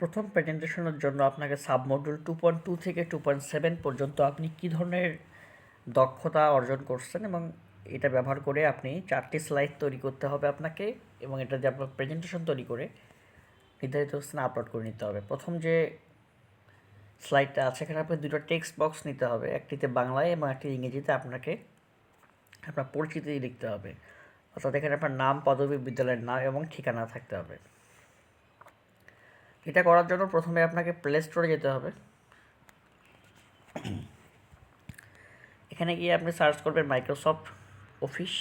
প্রথম প্রেজেন্টেশনের জন্য আপনাকে সাবমডিউল টু পয়েন্ট টু থেকে টু পয়েন্ট সেভেন পর্যন্ত আপনি কী ধরনের দক্ষতা অর্জন করছেন এবং এটা ব্যবহার করে আপনি চারটি স্লাইড তৈরি করতে হবে আপনাকে এবং এটা যে আপনার প্রেজেন্টেশন তৈরি করে নির্ধারিত স্থানে আপলোড করে নিতে হবে। প্রথম যে স্লাইডটা আছে, এখানে আপনি দুটো টেক্সট বক্স নিতে হবে, একটিতে বাংলায় এবং একটি ইংরেজিতে আপনাকে আপনার পরিচিতি লিখতে হবে। অর্থাৎ এখানে আপনার নাম, পদবী, বিদ্যালয়ের নাম এবং ঠিকানা থাকতে হবে। এটা করার জন্য প্রথমে আপনাকে প্লে স্টোরে যেতে হবে। এখানে গিয়ে আপনি সার্চ করবেন Microsoft office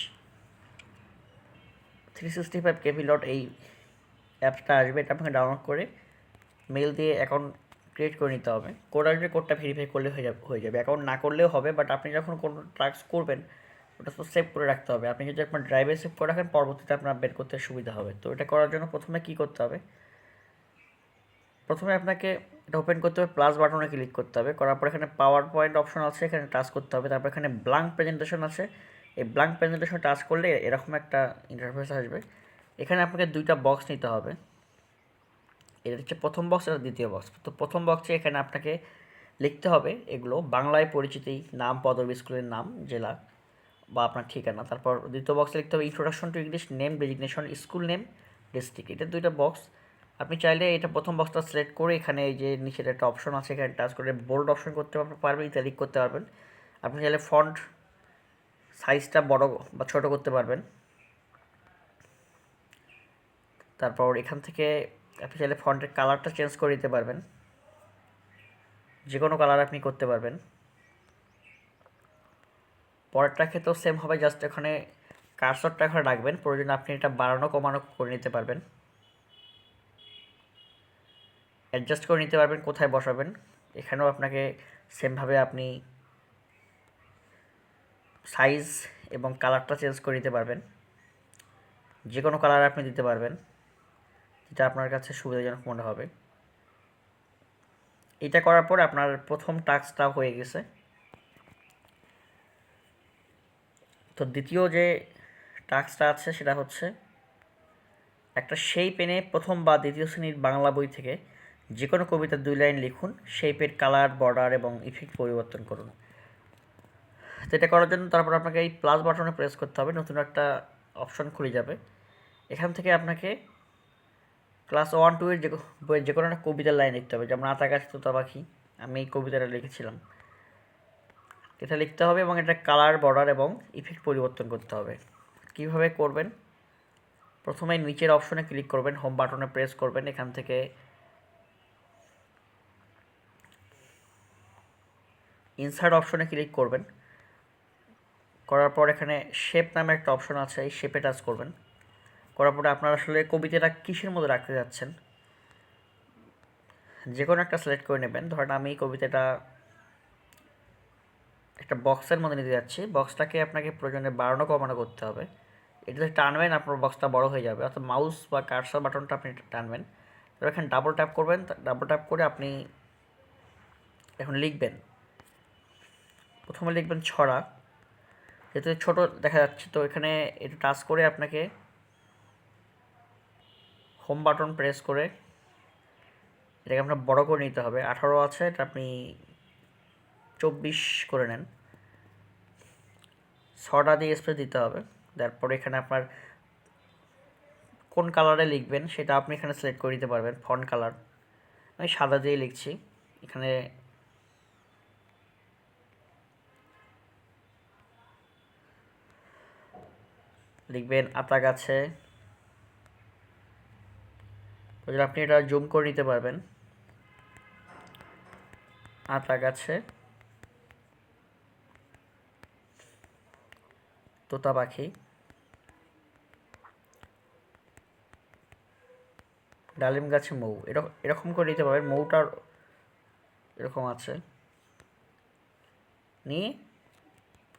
three sixty five KV dot এই অ্যাপসটা আসবে, এটা আপনাকে ডাউনলোড করে মেল দিয়ে অ্যাকাউন্ট ক্রিয়েট করে নিতে হবে। কোড আসবে কোডটা ভেরিফাই করলে হয়ে যাবে হয়ে যাবে। অ্যাকাউন্ট না করলেও হবে বাট আপনি যখন কোনো ট্রাক্স করবেন, ওটা তো সেভ করে রাখতে হবে। আপনি যদি আপনার ড্রাইভে সেভ করে রাখেন, পরবর্তীতে আপনার বের করতে সুবিধা হবে। তো এটা করার জন্য প্রথমে কী করতে হবে? প্রথমে আপনাকে এটা ওপেন করতে হবে প্লাস বাটনে ক্লিক করতে হবে, করার পর এখানে পাওয়ার পয়েন্ট অপশন আছে, এখানে টাচ করতে হবে, তারপর এখানে ব্লাঙ্ক প্রেজেন্টেশন আছে, এই ব্লাঙ্ক প্রেজেন্টেশন টাচ করলে এরকম একটা ইন্টারফেস আসবে। এখানে আপনাকে দুইটা বক্স নিতে হবে, এটা হচ্ছে প্রথম বক্স আর দ্বিতীয় বক্স তো প্রথম বক্সে এখানে আপনাকে লিখতে হবে এগুলো, বাংলায় পরিচিতি, নাম, পদবী, স্কুলের নাম, জেলা বা আপনার ঠিকানা, তারপর দ্বিতীয় বক্সে লিখতে হবে introduction to English name designation school name district এটা দুইটা বক্স আপনি চাইলে এটা প্রথম বক্সটা সিলেক্ট করে এখানে এই যে নিচের একটা অপশন আছে, এখানে টাচ করে বোল্ড অপশন করতে পারবেন ইত্যাদি করতে পারবেন। আপনি চাইলে ফন্ট সাইজটা বড় বা ছোট করতে পারবেন। তারপর এখান থেকে আপনি চাইলে ফন্টের কালারটা চেঞ্জ করে দিতে পারবেন। যে কোনো কালার আপনি করতে পারবেন। পরেরটা ক্ষেত্রেও সেম হবে জাস্ট এখানে কার্সরটা এখানে রাখবেন। প্রয়োজনে আপনি এটা বাড়ানো, কমানো করে নিতে পারবেন। অ্যাডজাস্ট করে নিতে পারবেন, কোথায় বসাবেন। এখানেও আপনাকে সেমভাবে আপনি সাইজ এবং কালারটা চেঞ্জ করে নিতে পারবেন। যে কোনো কালার আপনি দিতে পারবেন। যেটা আপনার কাছে সুবিধাজনক মনে হবে। এটা করার পর আপনার প্রথম টাস্কটা হয়ে গেছে। তো দ্বিতীয় যে টাস্কটা আছে সেটা হচ্ছে, একটা সেই পেনে প্রথম বা দ্বিতীয় শ্রেণির বাংলা বই থেকে যে কোনো কবিতার দুই লাইন লিখুন শেপের কালার বর্ডার এবং ইফেক্ট পরিবর্তন করুন। তো এটা করার জন্য তারপর আপনাকে এই প্লাস বাটনে প্রেস করতে হবে, নতুন একটা অপশন খুলে যাবে। এখান থেকে আপনাকে ক্লাস ওয়ান টু এর যে যে কোনো একটা কবিতার লাইন লিখতে হবে, যেমন আতা গাছ, তোতা পাখি, আমি এই কবিতাটা লিখেছিলাম। এটা লিখতে হবে এবং এটা কালার বর্ডার এবং ইফেক্ট পরিবর্তন করতে হবে। কীভাবে করবেন? প্রথমে নিচের অপশনে ক্লিক করবেন হোম বাটনে প্রেস করবেন, এখান থেকে ইনসার্ট অপশনে ক্লিক করবেন। করার পর এখানে শেপ নামে একটা অপশন আছে, এই শেপে টাচ করবেন। করার পরে আপনারা আসলে কবিতাটা কিসের মধ্যে রাখতে যাচ্ছেন? যে কোনো একটা সিলেক্ট করে নেবেন। ধরেন আমি কবিতাটা একটা বক্সের মধ্যে নিতে যাচ্ছি। বক্সটাকে আপনাকে প্রয়োজনে বাড়ানো কমানো করতে হবে। এটা যদি টানবেন, আপনার বক্সটা বড় হয়ে যাবে। অর্থাৎ মাউস বা কার্সার বাটনটা আপনি টানবেন। তবে এখানে ডাবল ট্যাপ করবেন। ডাবল ট্যাপ করে আপনি এখন লিখবেন। প্রথমে লিখবেন ছড়া। যেহেতু ছোট দেখা যাচ্ছে, তো এখানে একটু টাচ করে আপনাকে হোম বাটন প্রেস করে এটাকে আপনার বড় করে নিতে হবে। আঠারো আছে, এটা আপনি চব্বিশ করে নেন। ছটা দিয়ে স্প্রে দিতে হবে। তারপর এখানে আপনার কোন কালারে লিখবেন, সেটা আপনি এখানে সিলেক্ট করে দিতে পারবেন ফন্ট কালার আমি সাদা দিয়ে লিখছি। এখানে লিখবেন আতা গাছে। আপনি এটা জুম করে নিতে পারবেন। আতা গাছে। তোতা পাখি। ডালিম গাছে মৌ। এরকম এরকম করে নিতে পারবেন। মৌটার এরকম আছে। নিয়ে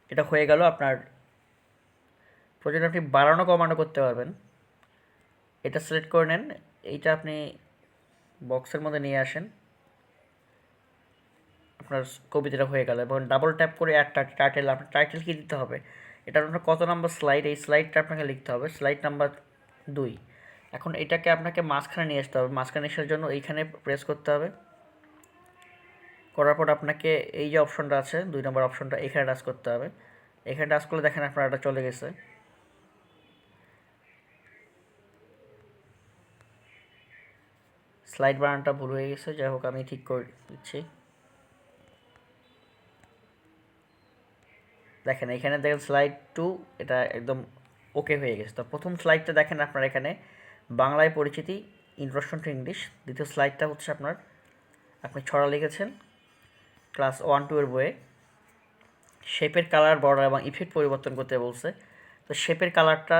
এটা হয়ে গেল আপনার প্রয়োজন আপনি বাড়ানো কমানো করতে পারবেন। এটা সিলেক্ট করে নেন। এইটা আপনি বক্সের মধ্যে নিয়ে আসেন। আপনার কবিতাটা হয়ে গেল এবং ডাবল ট্যাপ করে একটা টাইটেল আপনার টাইটেল কী দিতে হবে? এটা আপনার কত নম্বর স্লাইড এই স্লাইডটা আপনাকে লিখতে হবে। স্লাইড নাম্বার দুই। এখন এটাকে আপনাকে মাঝখানে নিয়ে আসতে হবে। মাঝখানে আসার জন্য এইখানে প্রেস করতে হবে। করার পর আপনাকে এই যে অপশনটা আছে, দুই নম্বর অপশনটা এখানে টাচ করতে হবে। এখানে টাচ করলে দেখেন আপনার এটা চলে গেছে। স্লাইড বানানটা ভুল হয়ে গেছে, যাই হোক আমি ঠিক করে দিচ্ছি। দেখেন, এখানে দেখেন স্লাইড টু এটা একদম ওকে হয়ে গেছে। তো প্রথম স্লাইডটা দেখেন আপনার এখানে, বাংলায় পরিচিতি ইন্ট্রোডাকশন টু ইংলিশ দ্বিতীয় স্লাইডটা হচ্ছে আপনার, আপনি ছড়া লিখেছেন ক্লাস ওয়ান টু এর বইয়ে। শেপের কালার বর্ডার এবং ইফেক্ট পরিবর্তন করতে বলছে। তো শেপের কালারটা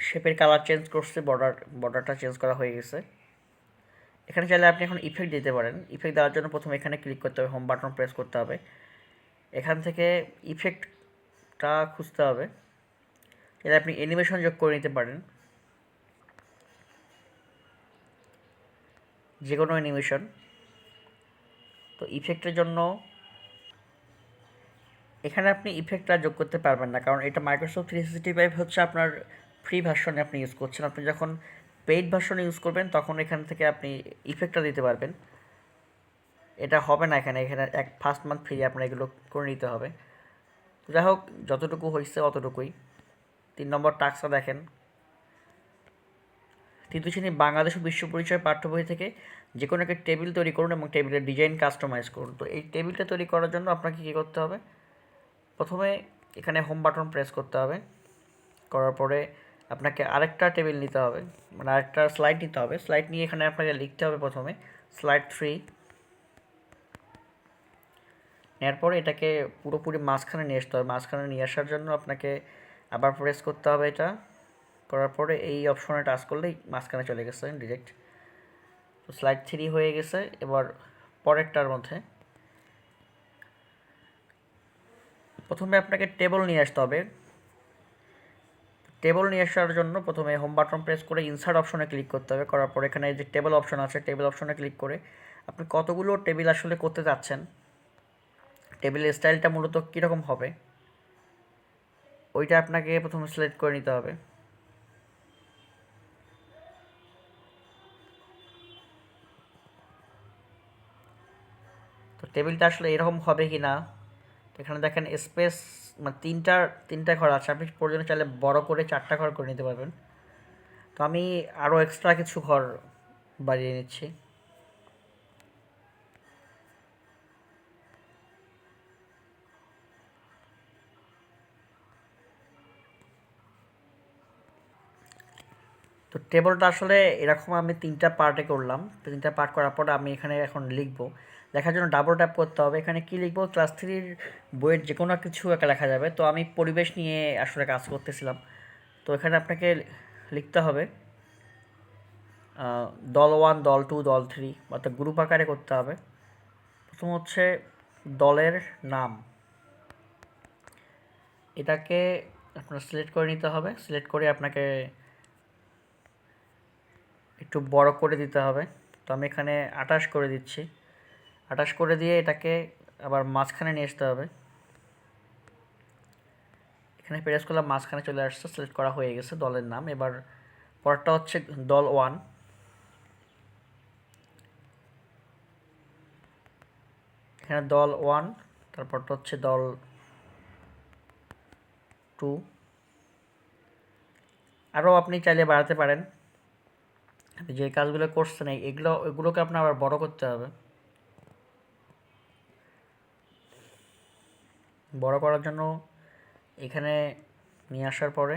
শেপের কালার চেঞ্জ করছে বর্ডার বর্ডারটা চেঞ্জ করা হয়ে গেছে। এখানে চাইলে আপনি এখন ইফেক্ট দিতে পারেন। ইফেক্ট দেওয়ার জন্য প্রথমে এখানে ক্লিক করতে হবে হোম বাটন প্রেস করতে হবে। এখান থেকে ইফেক্টটা খুঁজতে হবে। চাইলে আপনি অ্যানিমেশন যোগ করে নিতে পারেন। যে কোনো অ্যানিমেশন তো ইফেক্টের জন্য এখানে আপনি ইফেক্টটা যোগ করতে পারবেন না, কারণ এটা মাইক্রোসফট থ্রি সিক্সটি ফাইভ হচ্ছে আপনার ফ্রি ভার্সনে আপনি ইউজ করছেন। আপনি যখন পেইড ভার্সনে ইউজ করবেন, তখন এখান থেকে আপনি ইফেক্টটা দিতে পারবেন। এটা হবে না এখানে। এখানে এক ফার্স্ট মান্থ ফ্রি আপনার এগুলো করে নিতে হবে। যাই হোক, যতটুকু হয়েছে অতটুকুই। তিন নম্বর টাক্সটা দেখেন। তৃতীয় শ্রেণি বাংলাদেশ বিশ্ব পরিচয় পাঠ্য বই থেকে যে কোনো একটা টেবিল তৈরি করুন এবং টেবিলের ডিজাইন কাস্টমাইজ করুন। তো এই টেবিলটা তৈরি করার জন্য আপনাকে কী করতে হবে? প্রথমে এখানে হোম বাটন প্রেস করতে হবে। করার পরে আপনাকে আরেকটা টেবিল নিতে হবে মানে আরেকটা স্লাইড নিতে হবে। স্লাইড নিয়ে এখানে আপনাকে লিখতে হবে প্রথমে স্লাইড থ্রি নেওয়ার পরে এটাকে পুরোপুরি মাঝখানে নিয়ে আসতে হবে। মাঝখানে নিয়ে আসার জন্য আপনাকে আবার প্রেস করতে হবে এটা। করার পরে এই অপশনে টাচ করলেই মাঝখানে চলে গেছে ডিরেক্ট তো স্লাইড থ্রি হয়ে গেছে, এবার পরেরটার মধ্যে। প্রথমে আপনাকে টেবল নিয়ে আসতে হবে। টেবল নিয়ে আসার জন্য প্রথমে হোম বাটন প্রেস করে ইনসার্ট অপশনে ক্লিক করতে হবে। করার পর এখানে যে টেবল অপশন আছে টেবিল অপশনে ক্লিক করে আপনি কতগুলো টেবিল আসলে করতে যাচ্ছেন টেবিলের স্টাইলটা মূলত কীরকম হবে, ওইটা আপনাকে প্রথমে সিলেক্ট করে নিতে হবে। তো টেবিলটা আসলে এরকম হবে কি না এখানে দেখেন স্পেস মানে তিনটা তিনটা ঘর আছে। আপনি প্রয়োজনে চাইলে বড় করে চারটা ঘর করে নিতে পারবেন। তো আমি আরও এক্সট্রা কিছু ঘর বাড়িয়ে নিচ্ছি। তো টেবলটা আসলে এরকম আমি তিনটা পার্টে করলাম। তিনটা পার্ট করার পর আমি এখানে এখন লিখব। লেখার জন্য ডাবল ট্যাপ করতে হবে। এখানে কি লিখব? ক্লাস থ্রির বইয়ের যে কোনো কিছু একটা লেখা যাবে। তো আমি পরিবেশ নিয়ে আসলে কাজ করতেছিলাম। তো এখানে আপনাকে লিখতে হবে দল ওয়ান দল টু দল থ্রি অর্থাৎ গ্রুপ আকারে করতে হবে। প্রথম হচ্ছে দলের নাম। এটাকে আপনার সিলেক্ট করে নিতে হবে। সিলেক্ট করে আপনাকে একটু বড় করে দিতে হবে। তো আমি এখানে আটাশ করে দিচ্ছি। আটাশ করে দিয়ে এটাকে আবার মাঝখানে নিয়ে আসতে হবে। এখানে প্রেস করলাম মাঝখানে চলে আসছে সিলেক্ট করা হয়ে গেছে দলের নাম। এবার পরটা হচ্ছে দল ওয়ান এখানে দল ওয়ান তারপরটা হচ্ছে দল টু আরও আপনি চাইলে বাড়াতে পারেন। যে কাজগুলো করছেন এগুলো এগুলোকে আপনার আবার বড় করতে হবে। বড় করার জন্য এখানে নিয়ে আসার পরে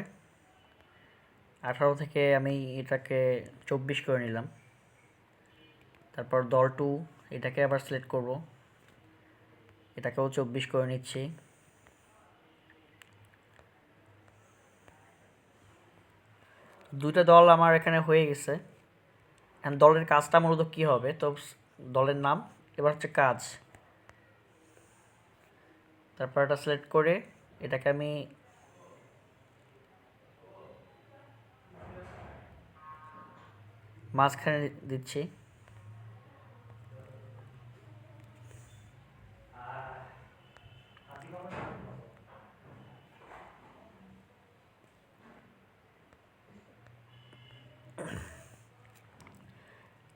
আঠারো থেকে আমি এটাকে চব্বিশ করে নিলাম। তারপর দল টু এটাকে আবার সিলেক্ট করব। এটাকেও চব্বিশ করে নিচ্ছি। দুইটা দল আমার এখানে হয়ে গেছে। দলের কাজটা মূলত কী হবে? তো দলের নাম, এবার হচ্ছে কাজ। তারপর এটা সিলেক্ট করে এটাকে আমি মাঝখানে দিচ্ছি।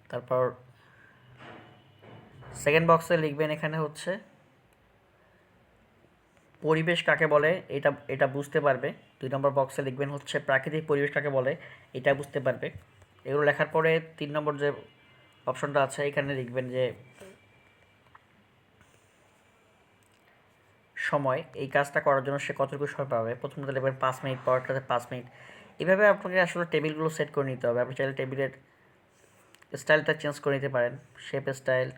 তারপর সেকেন্ড বক্সে লিখবেন এখানে হচ্ছে পরিবেশ কাকে বলে, এটা এটা বুঝতে পারবে। দুই নম্বর বক্সে লিখবেন হচ্ছে প্রাকৃতিক পরিবেশ কাকে বলে, এটা বুঝতে পারবে। এগুলো লেখার পরে তিন নম্বর যে অপশনটা আছে, এখানে লিখবেন যে সময়, এই কাজটা করার জন্য সে কতটুকু সময় পাবে। প্রথমত লিখবেন পাঁচ মিনিট, পরেরটাতে পাঁচ মিনিট। এভাবে আপনাকে আসলে টেবিলগুলো সেট করে নিতে হবে। আপনি চাইলে টেবিলের স্টাইলটা চেঞ্জ করে নিতে পারেন। শেপ স্টাইল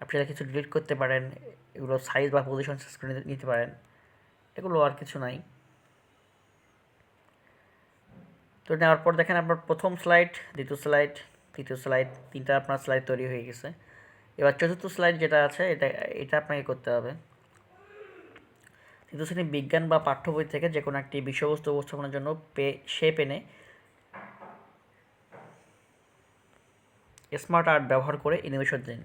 আপনি কিছু ডিলিট করতে পারেন, এগুলো সাইজ বা পজিশন চেঞ্জ করে নিতে- পারেন, এগুলো আর কিছু নাই। তো নেওয়ার পর দেখেন আপনার প্রথম স্লাইড দ্বিতীয় স্লাইড তৃতীয় স্লাইড তিনটা আপনার স্লাইড তৈরি হয়ে গেছে। এবার চতুর্থ স্লাইড যেটা আছে, এটা এটা আপনাকে করতে হবে। তৃতীয় শ্রেণি বিজ্ঞান বা পাঠ্য বই থেকে যে কোনো একটি বিষয়বস্তু উপস্থাপনের জন্য পে সে পেনে স্মার্ট আর্ট ব্যবহার করে ইনোভেশন দিন।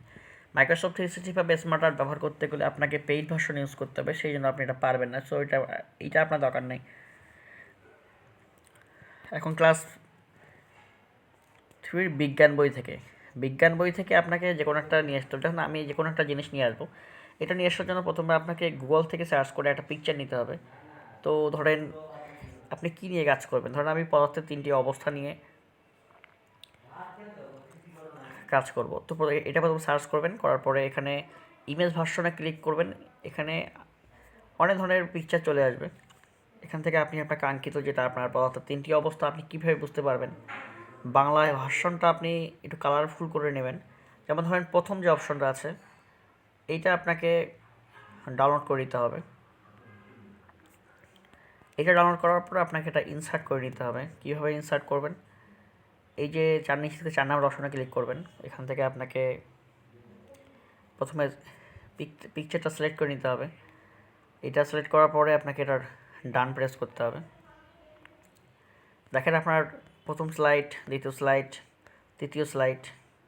Microsoft three sixty five smart art ব্যবহার করতে গেলে আপনাকে পেইড ভার্সন ইউজ করতে হবে, সেই জন্য আপনি এটা পারবেন না। সো এটা এটা আপনার দরকার নেই। এখন ক্লাস থ্রির বিজ্ঞান বই থেকে। বিজ্ঞান বই থেকে আপনাকে যে কোনো একটা নিয়ে আসতে হবে। যখন আমি যে কোনো একটা জিনিস নিয়ে আসব। এটা নিয়ে আসার জন্য প্রথমে আপনাকে গুগল থেকে সার্চ করে একটা পিকচার নিতে হবে। তো ধরেন, আপনি কী নিয়ে কাজ করবেন? ধরেন, আমি পদার্থের তিনটি অবস্থা নিয়ে কাজ করব। তো এটা প্রথমে সার্চ করবেন, করার পরে এখানে ইমেজ ভার্সনে ক্লিক করবেন। এখানে অনেক ধরনের পিকচার চলে আসবে। এখান থেকে আপনি আপনার কাঙ্ক্ষিত যেটা আপনার পদার্থ তিনটি অবস্থা আপনি কীভাবে বুঝতে পারবেন। বাংলায় ভার্সনটা আপনি একটু কালারফুল করে নেবেন। যেমন ধরেন প্রথম যে অপশনটা আছে, এইটা আপনাকে ডাউনলোড করে নিতে হবে। এটা ডাউনলোড করার পর আপনাকে এটা ইনসার্ট করে নিতে হবে। কীভাবে ইনসার্ট করবেন? এই যে চার নিচ থেকে চার নাম্বার অপশনে ক্লিক করবেন, এখান থেকে আপনাকে প্রথমে পিকচারটা সিলেক্ট করে নিতে হবে। এটা সিলেক্ট করার পরে আপনাকে এটার ডান প্রেস করতে হবে। দেখেন আপনার প্রথম স্লাইড দ্বিতীয় স্লাইড তৃতীয় স্লাইড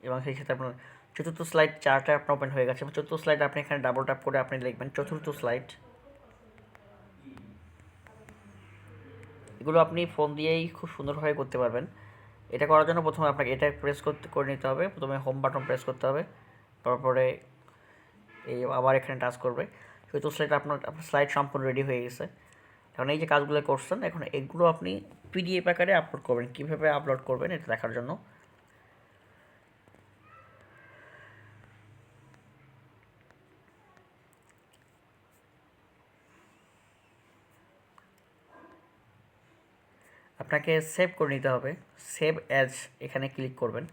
এবং সেই সাথে আপনার চতুর্থ স্লাইড চারটা আপনার ওপেন হয়ে গেছে। এবং চতুর্থ স্লাইড আপনি এখানে ডাবল ট্যাপ করে আপনি লিখবেন চতুর্থ স্লাইড এগুলো আপনি ফোন দিয়েই খুব সুন্দরভাবে করতে পারবেন। এটা করার জন্য প্রথমে আপনাকে এটা প্রেস করতে, করে নিতে হবে। প্রথমে হোম বাটন প্রেস করতে হবে। তারপরে এই আবার এখানে টাচ করবে। চতুর্থ স্লাইড আপনার আপনার স্লাইড সম্পূর্ণ রেডি হয়ে গেছে। এখন এই যে কাজগুলো করছেন, এখন এগুলো আপনি পিডিএফ আকারে আপলোড করবেন। কীভাবে আপলোড করবেন এটা দেখার জন্য। আপনাকে সেভ করে নিতে হবে। সেভ অ্যাজ এখানে ক্লিক করবেন।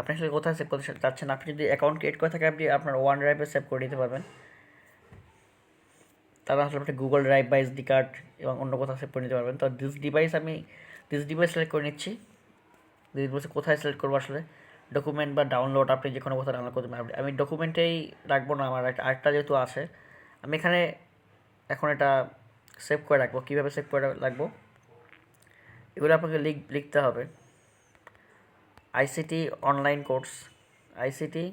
আপনি আসলে কোথায় সেভ করতে চাচ্ছেন? আপনি যদি অ্যাকাউন্ট ক্রিয়েট করে থাকে আপনি আপনার ওয়ান ড্রাইভে সেভ করে নিতে পারবেন। তারপর আসলে আপনি গুগল ড্রাইভ বা এসডি কার্ড এবং অন্য কোথাও সেভ করে নিতে পারবেন। তো দিস ডিভাইস আমি দিস ডিভাইস সিলেক্ট করে নিচ্ছি। দিস ডিভাইসে কোথায় সিলেক্ট করব আসলে? ডকুমেন্ট বা ডাউনলোড আপনি যে কোনো কোথাও ডাউনলোড করতে পারবেন। আমি ডকুমেন্টেই রাখব না আমার। আরেকটা যেহেতু আছে, আমি এখানে এখন এটা সেভ করে রাখব। কীভাবে সেভ করে রাখব? এগুলো আপনাকে লিখ, লিখতে হবে। ICT online course ICT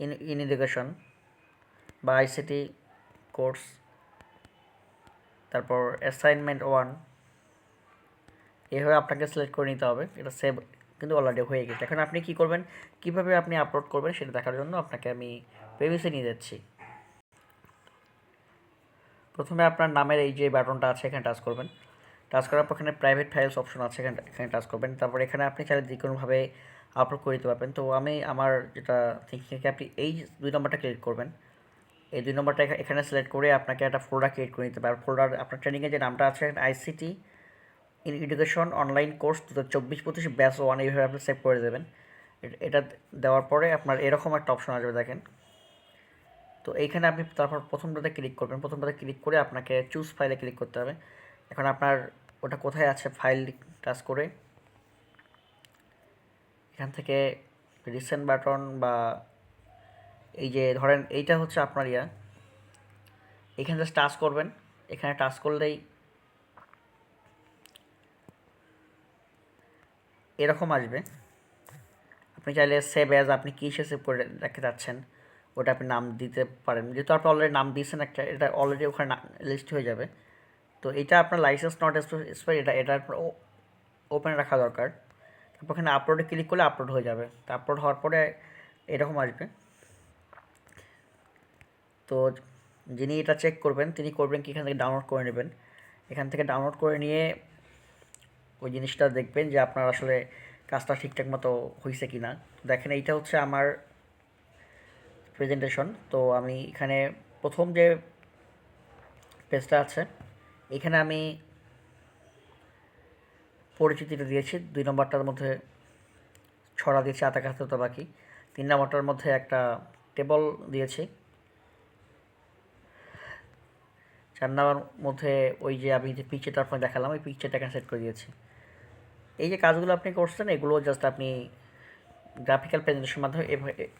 in in education বা আইসিটি কোর্স তারপর অ্যাসাইনমেন্ট ওয়ান এভাবে আপনাকে সিলেক্ট করে নিতে হবে। এটা সেভ কিন্তু অলরেডি হয়ে গেছে। এখন আপনি কী করবেন? কীভাবে আপনি আপলোড করবেন সেটা দেখার জন্য আপনাকে আমি প্রেমিসে নিয়ে যাচ্ছি। প্রথমে আপনার নামের এই যে বাটনটা আছে, এখানে টাচ করবেন। টাচ করার পর এখানে প্রাইভেট ফাইলস অপশন আছে, এখানে এখানে টাচ করবেন। তারপর এখানে আপনি চাইলে যে কোনোভাবে আপলোড করে দিতে পারবেন। তো আমি আমার যেটা থিঙ্কিং আপনি এই দুই নম্বরটা ক্লিক করবেন। এই দুই নম্বরটা এখা- এখানে সিলেক্ট করে আপনাকে একটা ফোল্ডার ক্রিয়েট করে নিতে পারবেন। ফোল্ডার আপনার ট্রেনিংয়ে যে নামটা আছে ICT in education online course দু হাজার চব্বিশ পঁচিশ ব্যাস ওয়ান এইভাবে আপনি সেভ করে দেবেন। এটা দেওয়ার পরে আপনার এরকম একটা অপশন আসবে, দেখেন। তো এইখানে আপনি তারপর প্রথমটাতে ক্লিক করবেন। প্রথমটাতে ক্লিক করে আপনাকে চুজ ফাইলে ক্লিক করতে হবে। এখন আপনার ওটা কোথায় আছে ফাইল টাচ করে? এখান থেকে রিসেন্ট বাটন বা এই যে ধরেন এইটা হচ্ছে আপনার ইয়া। এখানে জাস্ট টাচ করবেন। এখানে টাচ করলেই এরকম আসবে। আপনি চাইলে সেভ অ্যাজ আপনি কী হিসেবে সেভ করে রাখতে চাচ্ছেন ওটা আপনি নাম দিতে পারেন। যেহেতু আপনি অলরেডি নাম দিয়েছেন একটা, এটা অলরেডি ওখানে লিস্ট হয়ে যাবে। তো এটা আপনার লাইসেন্স নট এক্সপায়ার এটা এটা ওপেন রাখা দরকার। তারপর এখানে আপলোডে ক্লিক করলে আপলোড হয়ে যাবে। তা আপলোড হওয়ার পরে এরকম আসবে। তো যিনি এটা চেক করবেন, তিনি করবেন কি, এখান থেকে ডাউনলোড করে নেবেন। এখান থেকে ডাউনলোড করে নিয়ে ওই জিনিসটা দেখবেন যে আপনার আসলে কাজটা ঠিকঠাক মতো হয়েছে কি না দেখেন এইটা হচ্ছে আমার প্রেজেন্টেশন তো আমি এখানে প্রথম যে পেজটা আছে এখানে আমি পরিচিতিটা দিয়েছি। দুই নম্বরটার মধ্যে ছড়া দিয়েছি আতা কাছে তো বাকি। তিন নম্বরটার মধ্যে একটা টেবল দিয়েছি। চার নম্বর মধ্যে ওই যে আমি যে পিকচারটা আপনাকে দেখালাম, ওই পিকচারটা এখানে সেট করে দিয়েছি। এই যে কাজগুলো আপনি করছেন, এগুলো জাস্ট আপনি গ্রাফিক্যাল প্রেজেন্টেশনের মাধ্যমে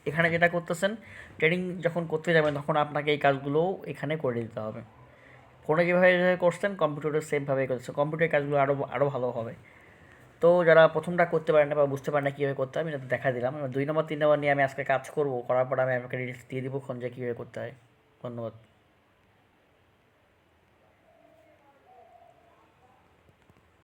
এখানে যেটা করতেছেন ট্রেনিং যখন করতে যাবেন, তখন আপনাকে এই কাজগুলোও এখানে করে দিতে হবে। ফোনে যেভাবে যেভাবে করছেন কম্পিউটারে সেমভাবে করছে। কম্পিউটারের কাজগুলো আরও আরও ভালো হবে। তো যারা প্রথমটা করতে পারেন না বা বুঝতে পারেন না কীভাবে করতে হবে আমি দেখা দিলাম। দুই নম্বর, তিন নম্বর নিয়ে আমি আজকে কাজ করব, করার পর আমি আপনাকে ডিটেলস দিয়ে দিব ফোন যে কীভাবে করতে হয়। ধন্যবাদ।